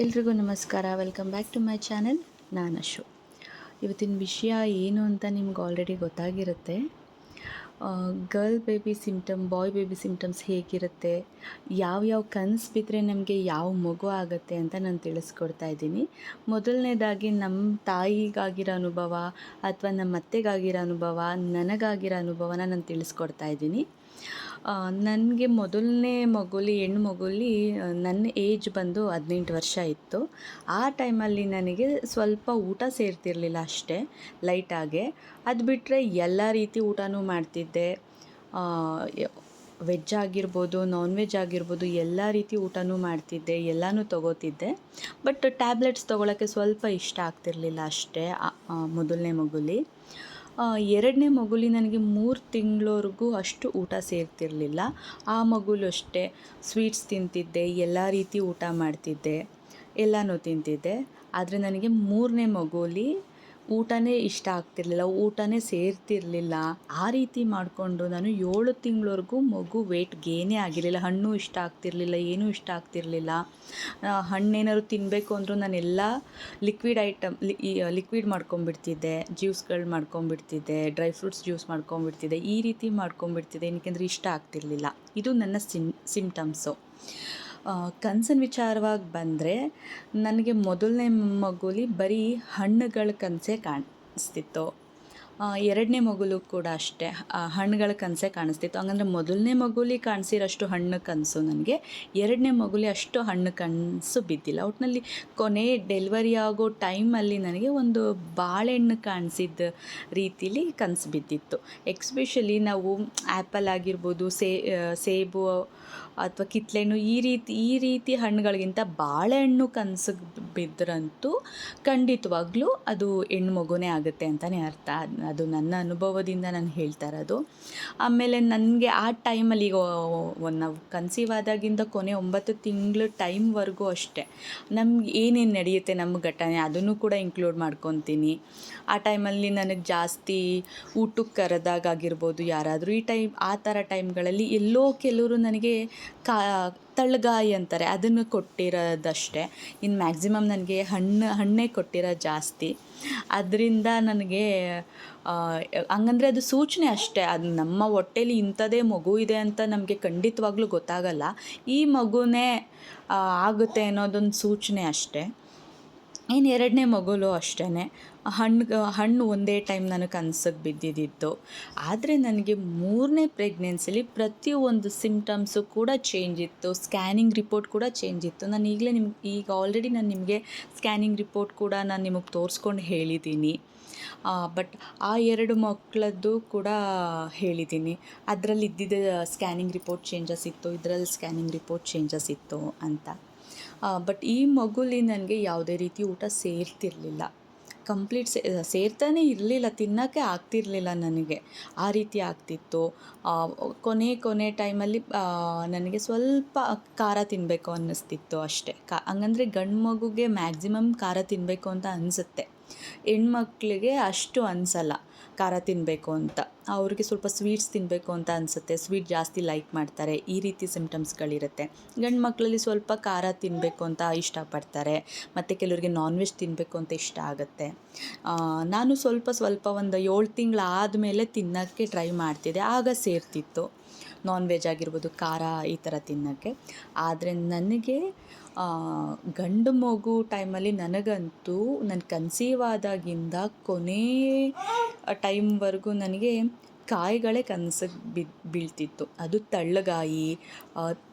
ಎಲ್ರಿಗೂ ನಮಸ್ಕಾರ. Welcome back to my channel ನಾನು ಅಶು. ಇವತ್ತಿನ ವಿಷಯ ಏನು ಅಂತ ನಿಮ್ಗೆ already ಗೊತ್ತಾಗಿರುತ್ತೆ. Girl baby symptom boy baby symptoms ಹೇಗಿರುತ್ತೆ, ಯಾವ್ಯಾವ ಕನಸು ಬಿದ್ದರೆ ನಮಗೆ ಯಾವ ಮಗು ಆಗುತ್ತೆ ಅಂತ ನಾನು ತಿಳಿಸ್ಕೊಡ್ತಾ ಇದ್ದೀನಿ. ಮೊದಲನೇದಾಗಿ ನಮ್ಮ ತಾಯಿಗಾಗಿರೋ ಅನುಭವ ಅಥವಾ ನಮ್ಮ ಅತ್ತೆಗಾಗಿರೋ ಅನುಭವ, ನನಗಾಗಿರೋ ಅನುಭವನ ನಾನು ತಿಳಿಸ್ಕೊಡ್ತಾ ಇದ್ದೀನಿ. ನನಗೆ ಮೊದಲನೇ ಮಗುಲಿ, ಹೆಣ್ಣು ಮಗುಲಿ ನನ್ನ ಏಜ್ ಬಂದು ಹದಿನೆಂಟು ವರ್ಷ ಇತ್ತು. ಆ ಟೈಮಲ್ಲಿ ನನಗೆ ಸ್ವಲ್ಪ ಊಟ ಸೇರ್ತಿರಲಿಲ್ಲ ಅಷ್ಟೇ ಲೈಟಾಗೆ ಅದು ಬಿಟ್ಟರೆ ಎಲ್ಲ ರೀತಿ ಊಟನೂ ಮಾಡ್ತಿದ್ದೆ. ವೆಜ್ ಆಗಿರ್ಬೋದು ನಾನ್ ವೆಜ್ ಆಗಿರ್ಬೋದು, ಎಲ್ಲ ರೀತಿ ಊಟನೂ ಮಾಡ್ತಿದ್ದೆ, ಎಲ್ಲನೂ ತೊಗೋತಿದ್ದೆ. ಬಟ್ ಟ್ಯಾಬ್ಲೆಟ್ಸ್ ತೊಗೊಳಕ್ಕೆ ಸ್ವಲ್ಪ ಇಷ್ಟ ಆಗ್ತಿರಲಿಲ್ಲ ಅಷ್ಟೇ ಮೊದಲನೇ ಮಗುಲಿ. ಎರಡನೇ ಮಗುಲಿ ನನಗೆ ಮೂರು ತಿಂಗಳವರೆಗೂ ಅಷ್ಟು ಊಟ ಸೇರ್ತಿರಲಿಲ್ಲ. ಆ ಮಗುಲು ಅಷ್ಟೇ ಸ್ವೀಟ್ಸ್ ತಿಂತಿದ್ದೆ, ಎಲ್ಲ ರೀತಿ ಊಟ ಮಾಡ್ತಿದ್ದೆ, ಎಲ್ಲನೂ ತಿಂತಿದ್ದೆ. ಆದರೆ ನನಗೆ ಮೂರನೇ ಮಗುಲಿ ಊಟನೇ ಇಷ್ಟ ಆಗ್ತಿರ್ಲಿಲ್ಲ, ಊಟನೇ ಸೇರ್ತಿರಲಿಲ್ಲ. ಆ ರೀತಿ ಮಾಡಿಕೊಂಡು ನಾನು ಏಳು ತಿಂಗಳವರೆಗೂ ಮಗು ವೇಟ್ ಗೇನೇ ಆಗಿರಲಿಲ್ಲ. ಹಣ್ಣು ಇಷ್ಟ ಆಗ್ತಿರಲಿಲ್ಲ, ಏನೂ ಇಷ್ಟ ಆಗ್ತಿರಲಿಲ್ಲ. ಹಣ್ಣೇನಾದ್ರು ತಿನ್ನಬೇಕು ಅಂದರೂ ಎಲ್ಲ ಲಿಕ್ವಿಡ್ ಐಟಮ್ ಲಿಕ್ವಿಡ್ ಮಾಡ್ಕೊಂಬಿಡ್ತಿದ್ದೆ ಜ್ಯೂಸ್ಗಳು ಮಾಡ್ಕೊಂಬಿಡ್ತಿದ್ದೆ ಡ್ರೈ ಫ್ರೂಟ್ಸ್ ಜ್ಯೂಸ್ ಮಾಡ್ಕೊಂಬಿಡ್ತಿದ್ದೆ ಈ ರೀತಿ ಮಾಡ್ಕೊಂಬಿಡ್ತಿದ್ದೆ ಏನಕ್ಕೆಂದರೆ ಇಷ್ಟ ಆಗ್ತಿರಲಿಲ್ಲ. ಇದು ನನ್ನ ಸಿಮ್ ಸಿಮ್ಟಮ್ಸು ಕನ್ಸಿನ ವಿಚಾರವಾಗಿ ಬಂದರೆ ನನಗೆ ಮೊದಲನೇ ಮಗುಲಿ ಬರೀ ಹಣ್ಣುಗಳ ಕನಸೇ ಕಾಣಿಸ್ತಿತ್ತು. ಎರಡನೇ ಮಗುಲು ಕೂಡ ಅಷ್ಟೇ ಹಣ್ಣುಗಳ ಕನಸೇ ಕಾಣಿಸ್ತಿತ್ತು. ಹಂಗಂದ್ರೆ ಮೊದಲನೇ ಮಗುಲಿ ಕಾಣಿಸಿರೋಷ್ಟು ಹಣ್ಣು ಕನಸು ನನಗೆ, ಎರಡನೇ ಮಗುಲಿ ಅಷ್ಟು ಹಣ್ಣು ಕನಸು ಬಿದ್ದಿಲ್ಲ. ಒಟ್ಟಿನಲ್ಲಿ ಕೊನೆ ಡೆಲಿವರಿ ಆಗೋ ಟೈಮಲ್ಲಿ ನನಗೆ ಒಂದು ಬಾಳೆಹಣ್ಣು ಕಾಣಿಸಿದ ರೀತಿಲಿ ಕನಸು ಬಿದ್ದಿತ್ತು. ಎಕ್ಸ್ಪೆಷಲಿ ನಾವು ಆ್ಯಪಲ್ ಆಗಿರ್ಬೋದು ಸೇಬು ಅಥವಾ ಕಿತ್ಳೆಹಣ್ಣು ಈ ರೀತಿ ಈ ರೀತಿ ಹಣ್ಣುಗಳಿಗಿಂತ ಬಾಳೆಹಣ್ಣು ಕನ್ಸಿಗೆ ಬಿದ್ದರಂತೂ ಖಂಡಿತವಾಗ್ಲೂ ಅದು ಹೆಣ್ಣು ಮಗುನೇ ಆಗುತ್ತೆ ಅಂತಲೇ ಅರ್ಥ. ಅದು ನನ್ನ ಅನುಭವದಿಂದ ನಾನು ಹೇಳ್ತಾ ಇರೋದು. ಆಮೇಲೆ ನನಗೆ ಆ ಟೈಮಲ್ಲಿ ಈಗ ಒಂದು ಕನ್ಸೀವ್ ಆದಾಗಿಂದ ಕೊನೆ ಒಂಬತ್ತು ತಿಂಗಳು ಟೈಮ್ವರೆಗೂ ಅಷ್ಟೇ. ನಮ್ಗೆ ಏನೇನು ನಡೆಯುತ್ತೆ ನಮ್ಮ ಘಟನೆ ಅದನ್ನು ಕೂಡ ಇನ್ಕ್ಲೂಡ್ ಮಾಡ್ಕೊತೀನಿ. ಆ ಟೈಮಲ್ಲಿ ನನಗೆ ಜಾಸ್ತಿ ಊಟಕ್ಕೆ ಕರೆದಾಗ ಆಗಿರ್ಬೋದು ಯಾರಾದರೂ ಈ ಟೈಮ್, ಆ ಥರ ಟೈಮ್ಗಳಲ್ಲಿ ಎಲ್ಲೋ ಕೆಲವರು ನನಗೆ ಕಾ ಅಂತಾರೆ, ಅದನ್ನು ಕೊಟ್ಟಿರೋದಷ್ಟೇ. ಇನ್ನು ಮ್ಯಾಕ್ಸಿಮಮ್ ನನಗೆ ಹಣ್ಣು, ಹಣ್ಣೇ ಕೊಟ್ಟಿರೋದು ಜಾಸ್ತಿ. ಅದರಿಂದ ನನಗೆ ಹಂಗಂದ್ರೆ ಅದು ಸೂಚನೆ ಅಷ್ಟೇ. ಅದು ನಮ್ಮ ಹೊಟ್ಟೇಲಿ ಇಂಥದೇ ಮಗು ಇದೆ ಅಂತ ನಮಗೆ ಖಂಡಿತವಾಗ್ಲೂ ಗೊತ್ತಾಗಲ್ಲ. ಈ ಮಗುನೇ ಆಗುತ್ತೆ ಅನ್ನೋದೊಂದು ಸೂಚನೆ ಅಷ್ಟೇ. ಇನ್ನು ಎರಡನೇ ಮಗುಲು ಅಷ್ಟೇ ಹಣ್ಣು ಹಣ್ಣು ಒಂದೇ ಟೈಮ್ ನನಗೆ ಕನ್ಸಕ್ಕೆ ಬಿದ್ದಿದ್ದಿತ್ತು. ಆದರೆ ನನಗೆ ಮೂರನೇ ಪ್ರೆಗ್ನೆನ್ಸಿಲಿ ಪ್ರತಿಯೊಂದು ಸಿಮ್ಟಮ್ಸು ಕೂಡ ಚೇಂಜ್ ಇತ್ತು. ಸ್ಕ್ಯಾನಿಂಗ್ ರಿಪೋರ್ಟ್ ಕೂಡ ಚೇಂಜ್ ಇತ್ತು. ನಾನು ಈಗಲೇ ನಿಮ್ಗೆ ಈಗ ಆಲ್ರೆಡಿ ನಾನು ನಿಮಗೆ ಸ್ಕ್ಯಾನಿಂಗ್ ರಿಪೋರ್ಟ್ ಕೂಡ ನಾನು ನಿಮಗೆ ತೋರಿಸ್ಕೊಂಡು ಹೇಳಿದ್ದೀನಿ ಬಟ್ ಆ ಎರಡು ಮಕ್ಕಳದ್ದು ಕೂಡ ಹೇಳಿದ್ದೀನಿ ಅದರಲ್ಲಿ ಇದ್ದಿದ್ದ ಸ್ಕ್ಯಾನಿಂಗ್ ರಿಪೋರ್ಟ್ ಚೇಂಜಸ್ ಇತ್ತು. ಇದರಲ್ಲಿ ಸ್ಕ್ಯಾನಿಂಗ್ ರಿಪೋರ್ಟ್ ಚೇಂಜಸ್ ಇತ್ತು ಅಂತ. ಬಟ್ ಈ ಮಗುಲಿ ನನಗೆ ಯಾವುದೇ ರೀತಿ ಊಟ ಸೇರ್ತಿರಲಿಲ್ಲ. ಕಂಪ್ಲೀಟ್ ಸೇರ್ತಾನೆ ಇರಲಿಲ್ಲ, ತಿನ್ನೋಕ್ಕೆ ಆಗ್ತಿರಲಿಲ್ಲ ನನಗೆ. ಆ ರೀತಿ ಆಗ್ತಿತ್ತು. ಕೊನೆ ಕೊನೆ ಟೈಮಲ್ಲಿ ನನಗೆ ಸ್ವಲ್ಪ ಖಾರ ತಿನ್ನಬೇಕು ಅನ್ನಿಸ್ತಿತ್ತು ಅಷ್ಟೇ. ಕಾ, ಹಂಗಂದರೆ ಗಂಡು ಮಗುಗೆ ಮ್ಯಾಕ್ಸಿಮಮ್ ಖಾರ ತಿನ್ನಬೇಕು ಅಂತ ಅನಿಸುತ್ತೆ. ಹೆಣ್ಮಕ್ಳಿಗೆ ಅಷ್ಟು ಅನಿಸಲ್ಲ. ಖಾರ ತಿನ್ನಬೇಕು ಅಂತ. ಅವ್ರಿಗೆ ಸ್ವಲ್ಪ ಸ್ವೀಟ್ಸ್ ತಿನ್ನಬೇಕು ಅಂತ ಅನಿಸುತ್ತೆ. ಸ್ವೀಟ್ ಜಾಸ್ತಿ ಲೈಕ್ ಮಾಡ್ತಾರೆ. ಈ ರೀತಿ ಸಿಮ್ಟಮ್ಸ್ಗಳಿರುತ್ತೆ ಗಂಡು ಮಕ್ಕಳಲ್ಲಿ ಸ್ವಲ್ಪ ಖಾರ ತಿನ್ನಬೇಕು ಅಂತ ಇಷ್ಟಪಡ್ತಾರೆ. ಮತ್ತು ಕೆಲವರಿಗೆ ನಾನ್ ವೆಜ್ ತಿನ್ನಬೇಕು ಅಂತ ಇಷ್ಟ ಆಗುತ್ತೆ. ನಾನು ಸ್ವಲ್ಪ ಸ್ವಲ್ಪ ಒಂದು ಏಳು ತಿಂಗಳು ಆದಮೇಲೆ ತಿನ್ನೋಕ್ಕೆ ಟ್ರೈ ಮಾಡ್ತಿದ್ದೆ. ಆಗ ಸೇರ್ತಿತ್ತು. ನಾನ್ ವೆಜ್ ಆಗಿರ್ಬೋದು, ಖಾರ ಈ ಥರ ತಿನ್ನೋಕ್ಕೆ. ಆದರೆ ನನಗೆ ಗಂಡು ಮಗು ಟೈಮಲ್ಲಿ ನನಗಂತೂ, ನಾನು ಕನ್ಸೀವ್ ಆದಾಗಿಂದ ಕೊನೇ ಟೈಮ್ವರೆಗೂ ನನಗೆ ಕಾಯಿಗಳೇ ಕನಸಿಗೆ ಬಿದ್ದು ಬೀಳ್ತಿತ್ತು. ಅದು ತಳ್ಳಗಾಯಿ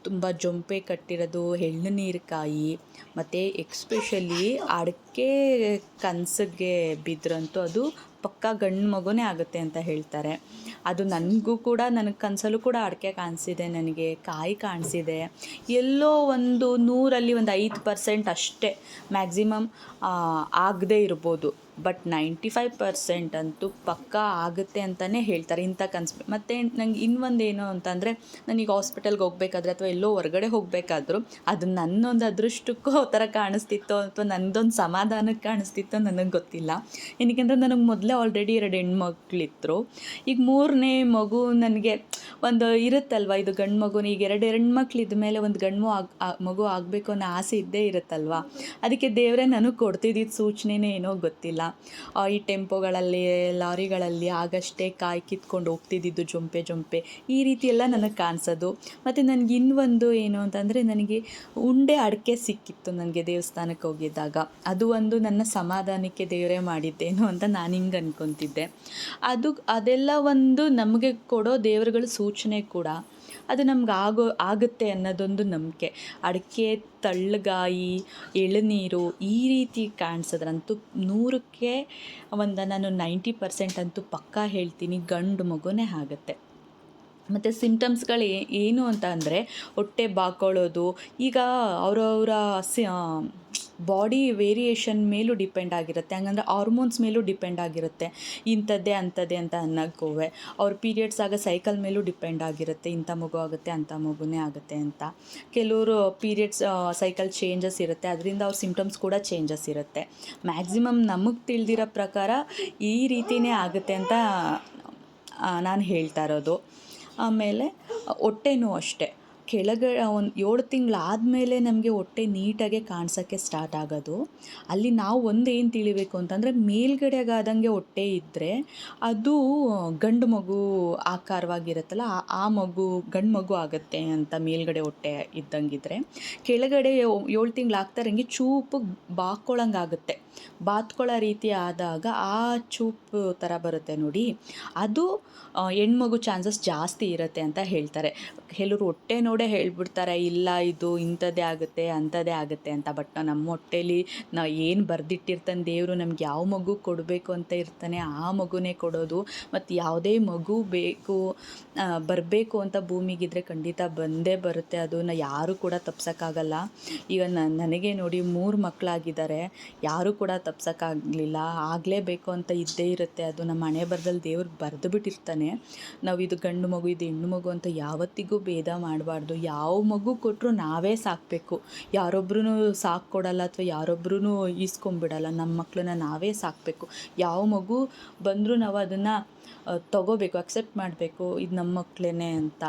ತುಂಬ ಜೊಂಪೆ ಕಟ್ಟಿರೋದು, ಎಳ್ಳು ನೀರು ಕಾಯಿ ಮತ್ತು ಎಕ್ಸ್ಪೆಷಲಿ ಅಡಿಕೆ ಕನಸಿಗೆ ಬಿದ್ದರಂತೂ ಅದು ಪಕ್ಕ ಗಂಡು ಮಗುನೇ ಆಗುತ್ತೆ ಅಂತ ಹೇಳ್ತಾರೆ. ಅದು ನನಗೂ ಕೂಡ, ನನಗೆ ಕನಸಲ್ಲೂ ಕೂಡ ಅಡಿಕೆ ಕಾಣಿಸಿದೆ, ನನಗೆ ಕಾಯಿ ಕಾಣಿಸಿದೆ. ಎಲ್ಲೋ ಒಂದು ನೂರಲ್ಲಿ ಒಂದು ಐದು ಪರ್ಸೆಂಟ್ ಅಷ್ಟೇ ಮ್ಯಾಕ್ಸಿಮಮ್ ಆಗದೇ ಇರ್ಬೋದು. ಬಟ್ ನೈಂಟಿ ಫೈವ್ ಪರ್ಸೆಂಟ್ ಅಂತೂ ಪಕ್ಕಾ ಆಗುತ್ತೆ ಅಂತಲೇ ಹೇಳ್ತಾರೆ ಇಂಥ ಕನ್ಸ್ ಮತ್ತು ನಂಗೆ ಇನ್ನೊಂದು ಏನು ಅಂತಂದರೆ ನನಗೆ ಹಾಸ್ಪಿಟಲ್ಗೆ ಹೋಗ್ಬೇಕಾದ್ರೆ ಅಥವಾ ಎಲ್ಲೋ ಹೊರಗಡೆ ಹೋಗಬೇಕಾದ್ರೂ ಅದು ನನ್ನೊಂದು ಅದೃಷ್ಟಕ್ಕೂ ಥರ ಕಾಣಿಸ್ತಿತ್ತೋ ಅಥವಾ ನನ್ನದೊಂದು ಸಮಾಧಾನಕ್ಕೆ ಕಾಣಿಸ್ತಿತ್ತೋ ನನಗೆ ಗೊತ್ತಿಲ್ಲ. ಏನಕ್ಕೆಂದ್ರೆ ನನಗೆ ಮೊದಲೇ ಆಲ್ರೆಡಿ ಎರಡು ಹೆಣ್ಮಕ್ಳಿದ್ರು. ಈಗ ಮೂರನೇ ಮಗು ನನಗೆ ಒಂದು ಇರುತ್ತಲ್ವ, ಇದು ಗಂಡು ಮಗು ಈಗ ಎರಡು ಹೆಣ್ಮಕ್ಳು ಇದ್ಮೇಲೆ ಒಂದು ಗಂಡು ಆಗ್ ಮಗು ಆಗಬೇಕು ಅನ್ನೋ ಆಸೆ ಇದ್ದೇ ಇರುತ್ತಲ್ವ? ಅದಕ್ಕೆ ದೇವರೇ ನನಗೆ ಕೊಡ್ತಿದ್ದಿದ್ದು ಸೂಚನೆನೇ ಏನೋ ಗೊತ್ತಿಲ್ಲ. ಈ ಟೆಂಪೋಗಳಲ್ಲಿ, ಲಾರಿಗಳಲ್ಲಿ ಆಗಷ್ಟೇ ಕಾಯಿ ಕಿತ್ಕೊಂಡು ಹೋಗ್ತಿದ್ದಿದ್ದು ಜೊಂಪೆ ಜೊಂಪೆ. ಈ ರೀತಿ ಎಲ್ಲ ನನಗೆ ಕಾಣಿಸೋದು. ಮತ್ತು ನನಗೆ ಇನ್ನೊಂದು ಏನು ಅಂತಂದರೆ ನನಗೆ ಉಂಡೆ ಅಡಿಕೆ ಸಿಕ್ಕಿತ್ತು ನನಗೆ ದೇವಸ್ಥಾನಕ್ಕೆ ಹೋಗಿದ್ದಾಗ. ಅದು ಒಂದು ನನ್ನ ಸಮಾಧಾನಕ್ಕೆ ದೇವರೇ ಮಾಡಿದ್ದೇನು ಅಂತ ನಾನು ಹಿಂಗೆ ಅಂದ್ಕೊತಿದ್ದೆ ಅದು ಅದೆಲ್ಲ ಒಂದು ನಮಗೆ ಕೊಡೋ ದೇವರುಗಳ ಸೂಚನೆ ಕೂಡ ಅದು ನಮ್ಗೆ ಆಗೋ, ಆಗುತ್ತೆ ಅನ್ನೋದೊಂದು ನಂಬಿಕೆ. ಅಡಿಕೆ, ತಳ್ಳಗಾಯಿ, ಎಳನೀರು ಈ ರೀತಿ ಕಾಣಿಸಿದ್ರಂತೂ ನೂರಕ್ಕೆ ಒಂದು ನಾನು ನೈಂಟಿ ಪರ್ಸೆಂಟ್ ಅಂತೂ ಪಕ್ಕಾ ಹೇಳ್ತೀನಿ ಗಂಡು ಮಗುನೇ ಆಗುತ್ತೆ. ಮತ್ತು ಸಿಮ್ಟಮ್ಸ್ಗಳು ಏನು ಅಂತ ಅಂದರೆ ಹೊಟ್ಟೆ ಬಾಕೊಳ್ಳೋದು ಈಗ ಅವರವರ ಸಿ ಬಾಡಿ ವೇರಿಯೇಷನ್ ಮೇಲೂ ಡಿಪೆಂಡ್ ಆಗಿರುತ್ತೆ. ಹಂಗಂದ್ರೆ ಹಾರ್ಮೋನ್ಸ್ ಮೇಲೂ ಡಿಪೆಂಡ್ ಆಗಿರುತ್ತೆ. ಇಂಥದ್ದೇ, ಅಂಥದ್ದೇ ಅಂತ ಅನ್ನೋಕ್ಕೂವೆ. ಅವ್ರ ಪೀರಿಯಡ್ಸ್ ಆಗ ಸೈಕಲ್ ಮೇಲೂ ಡಿಪೆಂಡ್ ಆಗಿರುತ್ತೆ. ಇಂಥ ಮಗು ಆಗುತ್ತೆ, ಅಂಥ ಮಗುನೇ ಆಗುತ್ತೆ ಅಂತ. ಕೆಲವರು ಪೀರಿಯಡ್ಸ್ ಸೈಕಲ್ ಚೇಂಜಸ್ ಇರುತ್ತೆ. ಅದರಿಂದ ಅವ್ರ ಸಿಮ್ಟಮ್ಸ್ ಕೂಡ ಚೇಂಜಸ್ ಇರುತ್ತೆ. ಮ್ಯಾಕ್ಸಿಮಮ್ ನಮಗೆ ತಿಳಿದಿರೋ ಪ್ರಕಾರ ಈ ರೀತಿಯೇ ಆಗುತ್ತೆ ಅಂತ ನಾನು ಹೇಳ್ತಾ ಇರೋದು. ಆಮೇಲೆ ಹೊಟ್ಟೆನೂ ಅಷ್ಟೇ. ಕೆಳಗೆ ಒಂದು ಏಳು ತಿಂಗಳಾದಮೇಲೆ ನಮಗೆ ಹೊಟ್ಟೆ ನೀಟಾಗೆ ಕಾಣಿಸೋಕ್ಕೆ ಸ್ಟಾರ್ಟ್ ಆಗೋದು. ಅಲ್ಲಿ ನಾವು ಒಂದೇನು ತಿಳಿಬೇಕು ಅಂತಂದರೆ ಮೇಲ್ಗಡೆಗಾದಂಗೆ ಹೊಟ್ಟೆ ಇದ್ದರೆ ಅದು ಗಂಡು ಮಗು ಆಕಾರವಾಗಿರುತ್ತಲ್ಲ, ಆ- ಮಗು ಗಂಡು ಮಗು ಆಗುತ್ತೆ ಅಂತ ಮೇಲ್ಗಡೆ ಹೊಟ್ಟೆ ಇದ್ದಂಗಿದ್ರೆ. ಕೆಳಗಡೆ ಏಳು ತಿಂಗಳಾಗ್ತಾರಂಗೆ ಚೂಪು ಬಾಕೊಳ್ಳಂಗಾಗುತ್ತೆ ಬಾತ್ಕೊಳ್ಳೋ ರೀತಿ ಆದಾಗ ಆ ಚೂಪು ಥರ ಬರುತ್ತೆ ನೋಡಿ. ಅದು ಹೆಣ್ಮಗು ಚಾನ್ಸಸ್ ಜಾಸ್ತಿ ಇರುತ್ತೆ ಅಂತ ಹೇಳ್ತಾರೆ. ಕೆಲವರು ಹೊಟ್ಟೆ ನೋಡೇ ಹೇಳ್ಬಿಡ್ತಾರೆ, ಇಲ್ಲ ಇದು ಇಂಥದ್ದೇ ಆಗುತ್ತೆ, ಅಂಥದ್ದೇ ಆಗುತ್ತೆ ಅಂತ. ಬಟ್ ನಮ್ಮ ಹೊಟ್ಟೆಲಿ ನಾವು ಏನು ಬರೆದಿಟ್ಟಿರ್ತಾನೆ ದೇವರು ನಮ್ಗೆ ಯಾವ ಮಗು ಕೊಡಬೇಕು ಅಂತ ಇರ್ತಾನೆ, ಆ ಮಗುನೇ ಕೊಡೋದು. ಮತ್ತು ಯಾವುದೇ ಮಗು ಬೇಕು ಬರಬೇಕು ಅಂತ ಭೂಮಿಗಿದ್ರೆ ಖಂಡಿತ ಬಂದೇ ಬರುತ್ತೆ. ಅದನ್ನು ಯಾರೂ ಕೂಡ ತಪ್ಸೋಕ್ಕಾಗಲ್ಲ. ಈಗ ನನಗೆ ನೋಡಿ ಮೂರು ಮಕ್ಕಳಾಗಿದ್ದಾರೆ ಯಾರೂ ಕೂಡ ತಪ್ಸೋಕ್ಕಾಗಲಿಲ್ಲ. ಆಗಲೇಬೇಕು ಅಂತ ಇದ್ದೇ ಇರುತ್ತೆ. ಅದು ನಮ್ಮ ಹಣೆ ಬರದಲ್ಲಿ ದೇವ್ರು ಬರೆದು ಬಿಟ್ಟಿರ್ತಾನೆ. ನಾವು ಇದು ಗಂಡು ಮಗು, ಇದು ಹೆಣ್ಣು ಮಗು ಅಂತ ಯಾವತ್ತಿಗೂ ಭೇದ ಮಾಡಬಾರ್ದು. ಯಾವ ಮಗು ಕೊಟ್ಟರು ನಾವೇ ಸಾಕಬೇಕು. ಯಾರೊಬ್ರು ಸಾಕು ಕೊಡಲ್ಲ ಅಥವಾ ಯಾರೊಬ್ರು ಈಸ್ಕೊಂಬಿಡಲ್ಲ ನಮ್ಮ ಮಕ್ಕಳನ್ನ ನಾವೇ ಸಾಕಬೇಕು. ಯಾವ ಮಗು ಬಂದರೂ ನಾವು ಅದನ್ನು ತಗೋಬೇಕು ಅಕ್ಸೆಪ್ಟ್ ಮಾಡಬೇಕು. ಇದು ನಮ್ಮ ಮಕ್ಕಳೇ ಅಂತ.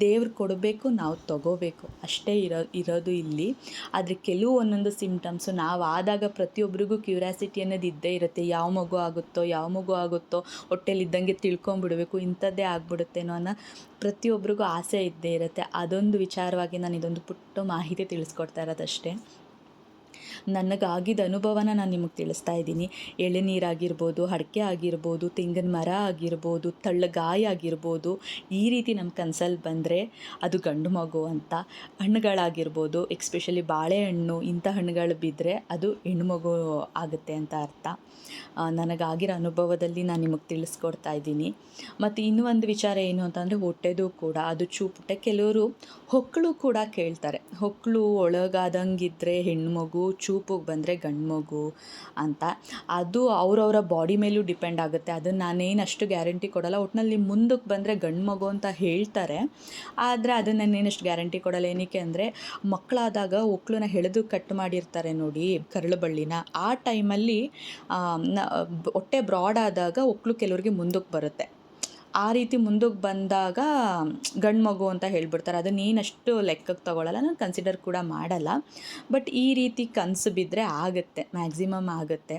ದೇವ್ರು ಕೊಡಬೇಕು, ನಾವು ತಗೋಬೇಕು. ಅಷ್ಟೇ ಇರೋ, ಇರೋದು ಇಲ್ಲಿ. ಆದರೆ ಕೆಲವು ಒಂದೊಂದು ಸಿಮ್ಟಮ್ಸು ನಾವು ಆದಾಗ ಪ್ರತಿಯೊಬ್ಬರಿಗೂ ಕ್ಯೂರಿಯಾಸಿಟಿ ಅನ್ನೋದು ಇದ್ದೇ ಇರುತ್ತೆ. ಯಾವ ಮಗು ಆಗುತ್ತೋ, ಯಾವ ಮಗು ಆಗುತ್ತೋ, ಹೊಟ್ಟೆಲಿದ್ದಂಗೆ ತಿಳ್ಕೊಂಬಿಡಬೇಕು, ಇಂಥದ್ದೇ ಆಗ್ಬಿಡುತ್ತೇನೋ ಅನ್ನೋ ಪ್ರತಿಯೊಬ್ಬರಿಗೂ ಆಸೆ ಇದ್ದೇ ಇರುತ್ತೆ. ಅದೊಂದು ವಿಚಾರವಾಗಿ ನಾನು ಇದೊಂದು ಪುಟ್ಟ ಮಾಹಿತಿ ತಿಳಿಸ್ಕೊಡ್ತಾ ಇರೋದಷ್ಟೇ. ನನಗಾಗಿದ್ದ ಅನುಭವನ ನಾನು ನಿಮಗೆ ತಿಳಿಸ್ತಾ ಇದ್ದೀನಿ. ಎಳೆನೀರಾಗಿರ್ಬೋದು ಅಡಿಕೆ ಆಗಿರ್ಬೋದು, ತೆಂಗಿನ ಮರ ಆಗಿರ್ಬೋದು ತಳ್ಳಗಾಯಿ ಆಗಿರ್ಬೋದು, ಈ ರೀತಿ ನಮ್ಮ ಕನಸಲ್ಲಿ ಬಂದರೆ ಅದು ಗಂಡು ಮಗು ಅಂತ. ಹಣ್ಣುಗಳಾಗಿರ್ಬೋದು, ಎಕ್ಸ್ಪೆಷಲಿ ಬಾಳೆಹಣ್ಣು, ಇಂಥ ಹಣ್ಣುಗಳು ಬಿದ್ದರೆ ಅದು ಹೆಣ್ಣು ಮಗು ಆಗುತ್ತೆ ಅಂತ ಅರ್ಥ. ನನಗಾಗಿರೋ ಅನುಭವದಲ್ಲಿ ನಾನು ನಿಮಗೆ ತಿಳಿಸ್ಕೊಡ್ತಾ ಇದ್ದೀನಿ. ಮತ್ತು ಇನ್ನೂ ಒಂದು ವಿಚಾರ ಏನು ಅಂತಂದರೆ ಹೊಟ್ಟೆದು ಕೂಡ, ಅದು ಚೂಪುಟ್ಟೆ ಕೆಲವರು ಹೊಕ್ಕಳು ಕೂಡ ಕೇಳ್ತಾರೆ. ಹೊಕ್ಕಳು ಒಳಗಾದಂಗಿದ್ರೆ ಚೂಪಿಗೆ ಬಂದರೆ ಗಂಡು ಮಗು ಅಂತ. ಅದು ಅವರವರ ಬಾಡಿ ಮೇಲೂ ಡಿಪೆಂಡ್ ಆಗುತ್ತೆ. ಅದನ್ನು ನಾನೇನು ಅಷ್ಟು ಗ್ಯಾರಂಟಿ ಕೊಡಲ್ಲ. ಒಟ್ಟಿನಲ್ಲಿ ಮುಂದಕ್ಕೆ ಬಂದರೆ ಗಂಡು ಮಗು ಅಂತ ಹೇಳ್ತಾರೆ. ಆದರೆ ಅದನ್ನು ನಾನೇನಷ್ಟು ಗ್ಯಾರಂಟಿ ಕೊಡಲ್ಲ. ಏನಕ್ಕೆ ಅಂದರೆ ಮಕ್ಕಳಾದಾಗ ಒಕ್ಳನ್ನ ಎಳೆದು ಕಟ್ ಮಾಡಿರ್ತಾರೆ ನೋಡಿ ಕರಳು ಬಳ್ಳಿನ ಆ ಟೈಮಲ್ಲಿ ಹೊಟ್ಟೆ ಬ್ರಾಡ್ ಆದಾಗ ಹೊಕ್ಳು ಕೆಲವ್ರಿಗೆ ಮುಂದಕ್ಕೆ ಬರುತ್ತೆ. ಆ ರೀತಿ ಮುಂದಕ್ಕೆ ಬಂದಾಗ ಗಂಡು ಮಗು ಅಂತ ಹೇಳ್ಬಿಡ್ತಾರೆ. ಅದನ್ನ ನೀನಷ್ಟು ಲೆಕ್ಕಕ್ಕೆ ತಗೊಳ್ಳಲ್ಲ ನಾನು ಕನ್ಸಿಡರ್ ಕೂಡ ಮಾಡಲ್ಲ. ಬಟ್ ಈ ರೀತಿ ಕನಸು ಬಿದ್ದರೆ ಆಗುತ್ತೆ ಮ್ಯಾಕ್ಸಿಮಮ್ ಆಗುತ್ತೆ.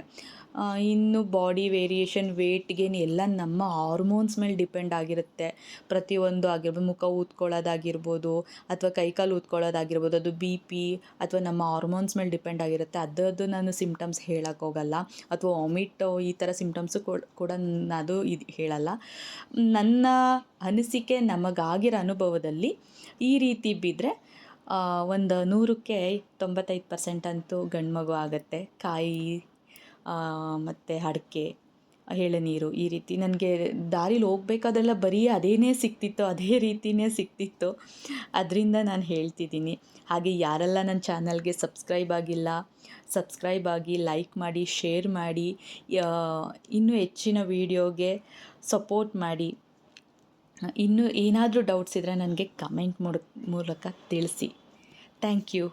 ಇನ್ನು ಬಾಡಿ ವೇರಿಯೇಷನ್ ವೇಟ್ಗೇನು ಎಲ್ಲ ನಮ್ಮ ಹಾರ್ಮೋನ್ಸ್ ಮೇಲೆ ಡಿಪೆಂಡ್ ಆಗಿರುತ್ತೆ. ಪ್ರತಿಯೊಂದು ಆಗಿರ್ಬೋದು, ಮುಖ ಊದ್ಕೊಳ್ಳೋದಾಗಿರ್ಬೋದು, ಅಥವಾ ಕೈಕಾಲು ಊದ್ಕೊಳ್ಳೋದಾಗಿರ್ಬೋದು, ಅದು ಬಿ ಪಿ ಅಥವಾ ನಮ್ಮ ಹಾರ್ಮೋನ್ಸ್ ಮೇಲೆ ಡಿಪೆಂಡ್ ಆಗಿರುತ್ತೆ. ಅದರದ್ದು ನಾನು ಸಿಮ್ಟಮ್ಸ್ ಹೇಳಕ್ಕೆ ಹೋಗಲ್ಲ. ಅಥವಾ ವಾಮಿಟ್ ಈ ಥರ ಸಿಮ್ಟಮ್ಸು ಕೂಡ ಅದು ಇದು ಹೇಳಲ್ಲ. ನನ್ನ ಅನಿಸಿಕೆ ನಮಗಾಗಿರೋ ಅನುಭವದಲ್ಲಿ ಈ ರೀತಿ ಬಿದ್ದರೆ ಒಂದು ನೂರಕ್ಕೆ ತೊಂಬತ್ತೈದು ಪರ್ಸೆಂಟ್ ಅಂತೂ ಗಂಡು ಮಗು ಆಗುತ್ತೆ. ಕಾಯಿ ಮತ್ತು ಅಡಿಕೆ ಎಳನೀರು ಈ ರೀತಿ. ನನಗೆ ದಾರಿಲಿ ಹೋಗ್ಬೇಕಾದ್ರೆಲ್ಲ ಬರೀ ಅದೇನೇ ಸಿಕ್ತಿತ್ತು, ಅದೇ ರೀತಿನೇ ಸಿಕ್ತಿತ್ತು. ಅದರಿಂದ ನಾನು ಹೇಳ್ತಿದ್ದೀನಿ. ಹಾಗೆ ಯಾರೆಲ್ಲ ನನ್ನ ಚಾನಲ್ಗೆ ಸಬ್ಸ್ಕ್ರೈಬ್ ಆಗಿಲ್ಲ, ಸಬ್ಸ್ಕ್ರೈಬ್ ಆಗಿ ಲೈಕ್ ಮಾಡಿ, ಶೇರ್ ಮಾಡಿ ಇನ್ನೂ ಹೆಚ್ಚಿನ ವೀಡಿಯೋಗೆ ಸಪೋರ್ಟ್ ಮಾಡಿ. ಇನ್ನೂ ಏನಾದರೂ ಡೌಟ್ಸ್ ಇದ್ದರೆ ನನಗೆ ಕಮೆಂಟ್ ಮೂಲಕ ತಿಳಿಸಿ. Thank you.